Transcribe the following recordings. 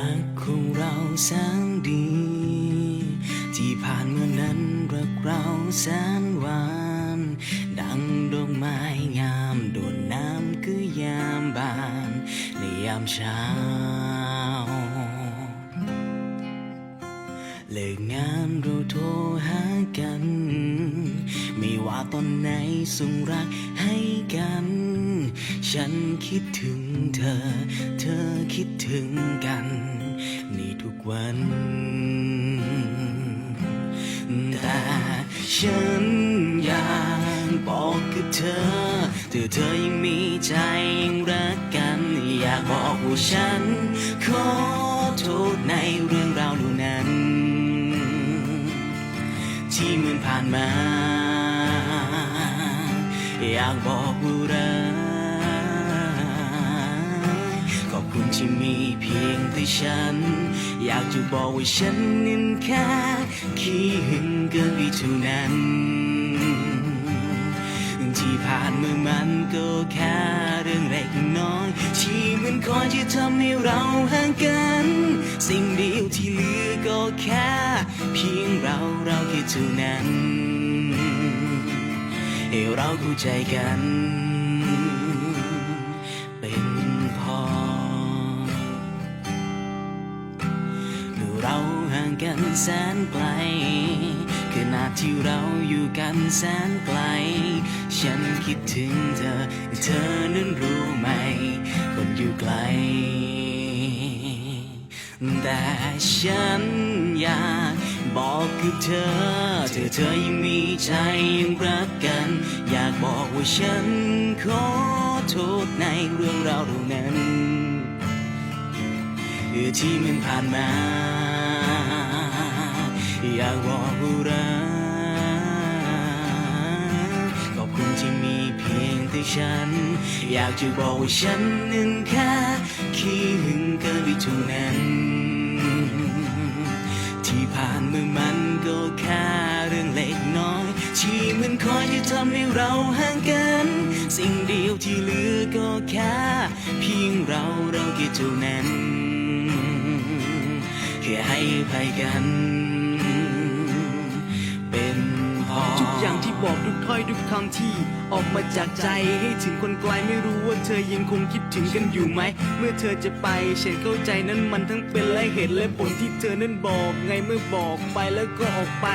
ักของเราแสนดี ที่ผ่านเมื่อนั้นรักเราแสนหวาน ดังดอกไม้งามโดนน้ำคือยามบาน ในยามเช้า เลิกงานเราโทรหากัน ไม่ว่าตอนไหนส่งรักให้กัน ฉันคิดถึงเธอ เธอคิดถึงกัน ในทุกวัน แต่ฉันอยากบอกกับเธอเธอเธอยังมีใจยังรักกัน อยากบอกว่าฉัน ขอโทษในเรื่องราวเหล่านั้น ที่มันผ่านมา อยากบอกว่ารัก คุณที่มีเพียงแต่ฉัน อยากจะบอกว่าฉันนั้นแค่ขี้หึงเกินไปเท่านั้นที่ผ่านมามันก็แค่เรื่องเล็กน้อย ที่มันคอยที่ทำให้เราห่างกัน สิ่งเดียวที่เหลือก็แค่เพียงเราเราแค่เท่านั้นให้เราเข้าใจกัน กันแสนไกลขณะที่เราอยู่กันแสนไกล ฉันคิดถึงเธอ เธอนั้นรู้ไหม คนอยู่ไกล แต่ฉันอยากบอกกับเธอเธอเธอยังมีใจยังรักกัน อยากบอกว่าฉันขอโทษในเรื่องราวเหล่านั้นที่มันผ่านมา อยากบอกว่ารักขอบคุณที่มีเพียงแต่ฉัน อยากจะบอกว่าฉันนั้นแค่ขี้หึงเกินไปเท่านั้น ที่ผ่านมามันก็แค่เรื่องเล็กน้อย ที่มันคอยจะทำให้เราห่างกัน สิ่งเดียวที่เหลือก็แค่เพียงเราเราแค่เท่านั้นแค่ให้ภัยกัน อย่างที่บอกทุกถ้อยทุกคำที่ออกมาจากใจให้ถึงคนไกลไม่รู้ว่าเธอยังคงคิดถึงกันอยู่ไหม เมื่อเธอจะไปฉันเข้าใจนั้นมันทั้งเป็นและเหตุและผลที่เธอนั้นบอก ไงเมื่อบอกไปแล้วก็ออกไป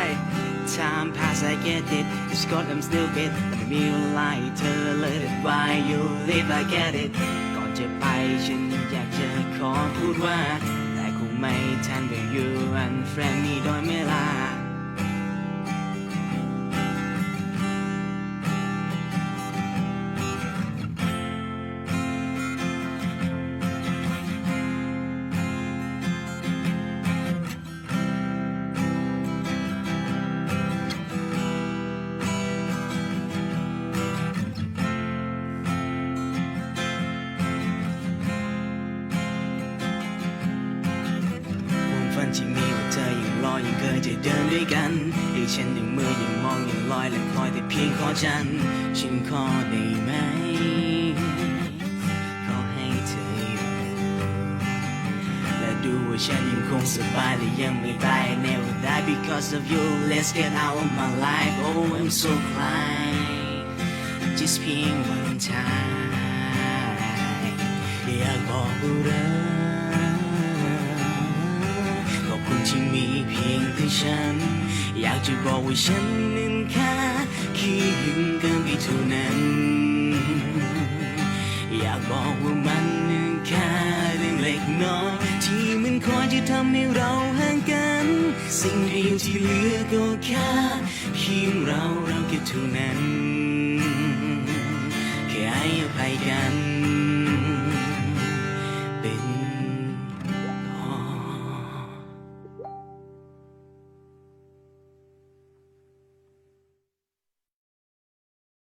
Time pass I get it It's got I'm still bit แต่ม่มีเวลาให้เธอเลย Why you live I get it ก่อนจะไปฉันอยากจะขอพูดว่า แต่คงไม่ทันเมื่อ you unfriend me โดยไม่ลา ที่มีว่าเธอยังรอยังเคยจะเดินด้วยกันให้ฉันยังมือยังมองยังลอยและคอยแต่เพียงขอฉัน ฉันขอได้ไหม ขอให้เธออยู่และดูว่าฉันยังคงสบายและยังไม่ตาย never die because of you let's get out of my life oh I'm so glad just เพียง one time อยากบอกว่า พียงแต่ฉัน อยากจะบอกว่าฉันนั้นแค่ขี้หึงเกินไปเท่านั้น อยากบอกว่ามันนั้นแค่เรื่องเล็กน้อยที่มันคอยจะทำให้เราห่างกัน สิ่งเดียวที่เหลือก็แค่เพียงเราเราแค่เท่านั้นแค่ให้อภัยกัน